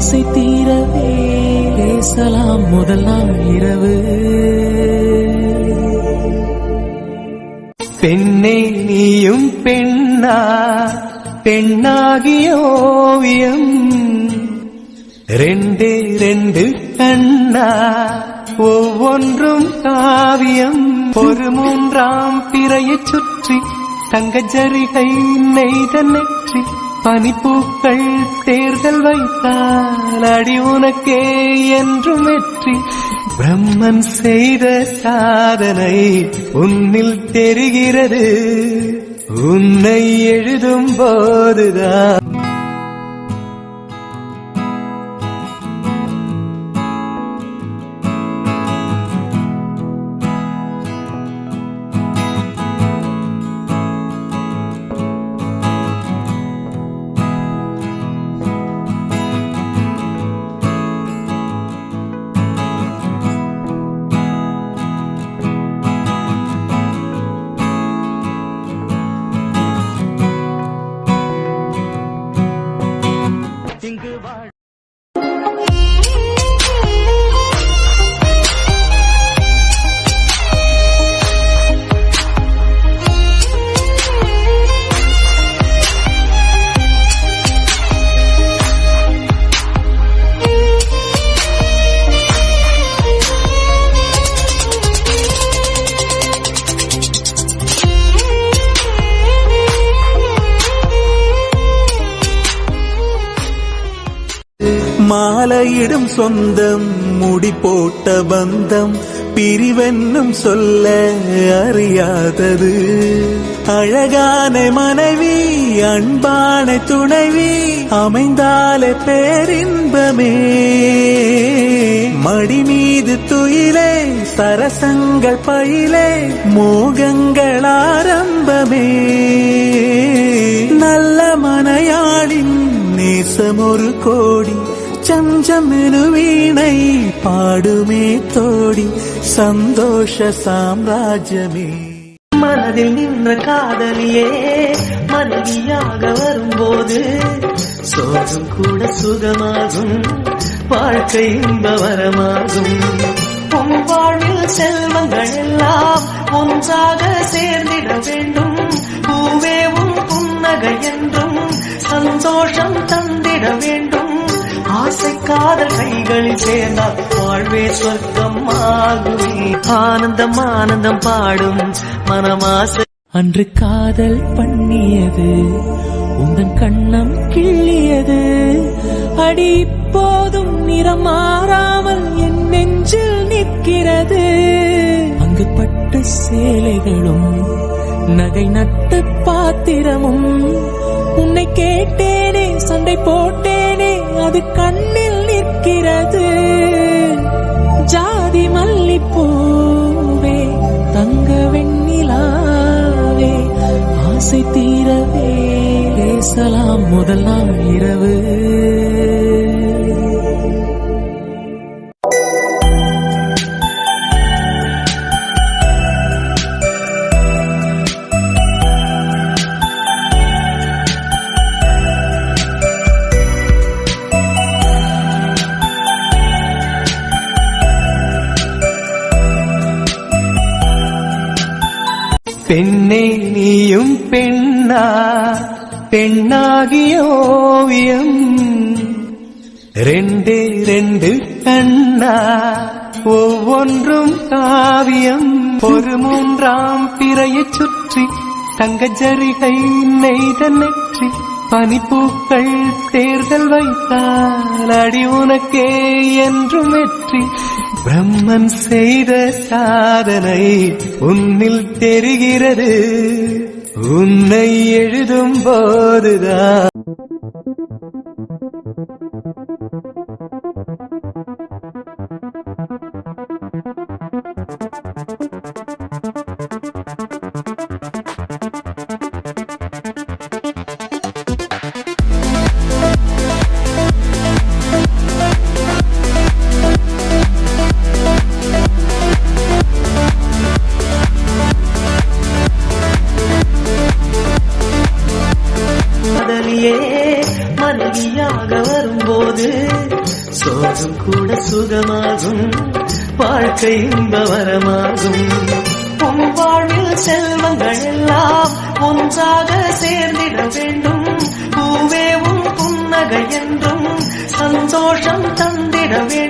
ஆசை தீரவே பேசலாம் முதல் நாள் இரவு. பெண்ணே நீயும் பெண்ணா பெண்ணாகிய ஓவியம். ரெண்டே ரெண்டு கண்ணா ஒவ்வொன்றும் காவியம். ஒரு மூன்றாம் பிறையை சுற்றி தங்க ஜரிகை நெய்த நெற்றி. பனிப்பூக்கள் தேர்தல் வைத்தால் அடி உனக்கே என்றும் வெற்றி. பிரம்மன் செய்த சாதனை உன்னில் தெரிகிறது. உன்னை எழுதும் போதுதான் மாலையிடும் சொந்தம் முடி போட்ட பந்தம் பிரிவென்னும் சொல்ல அறியாதது. அழகான மனைவி அன்பான துணைவி அமைந்தாலே பேரின்பமே. மடி மீது துயிலே சரசங்கள் பயிலே மோகங்கள் ஆரம்பமே. நல்ல மனையாளின் நேசம் ஒரு கோடி சஞ்சமெனு வீணை பாடுமே தோடி சந்தோஷ சாம்ராஜ்யமே. மனதில் நின்ற காதலியே மனைவியாக வரும்போது சோகம் கூட சுகமாகும் வாழ்க்கை இன்பவரமாகும் உன் காதல் கைகளில் சேர்ந்தால் வாழ்வே சொர்க்கம் ஆகுமே ஆனந்தம் ஆனந்தம் பாடும் மனமாசை. அன்று காதல் பண்ணியது உங்கள் கண்ணம் கிள்ளியது. அடி இப்போதும் நிறம் மாறாமல் என் நெஞ்சில் நிற்கிறது. அங்கு பட்டு சேலைகளும் நகை நட்டு பாத்திரமும். உன்னை கேட்டேனே சண்டை போட்டேனே அது கண்ணில் நிற்கிறது ஜாதி மல்லிப்பூவே தங்க வெண்ணிலாவே ஆசை தீரவே பேசலாம் முதல் நாள் இரவு. பெண்ணே நீயும் பெண்ணா பெண்ணாகிய ஓவியம். ரெண்டு ரெண்டு கண்ணா ஒவ்வொன்றும் காவியம். ஒரு மூன்றாம் பிறையை சுற்றி தங்க ஜரிகை நெய்த நெற்றி பனிப்பூக்கள் தேர்தல் வைத்தால் அடி உனக்கே என்றும் வெற்றி. பிரம்மன் செய்த சாதனை உன்னில் தெரிகிறது. உன்னை எழுதும் போதுதான். தியாகியாக வரும்போது சோகம் கூட சுகமாகும் வாழ்க்கை இன்பவரமாகும் உன் வாழ்வில் செல்வங்கள் எல்லாம் ஒன்றாக சேர்ந்திட வேண்டும். பூவே புன்னகை என்றும் சந்தோஷம் தந்திட வேண்டும்.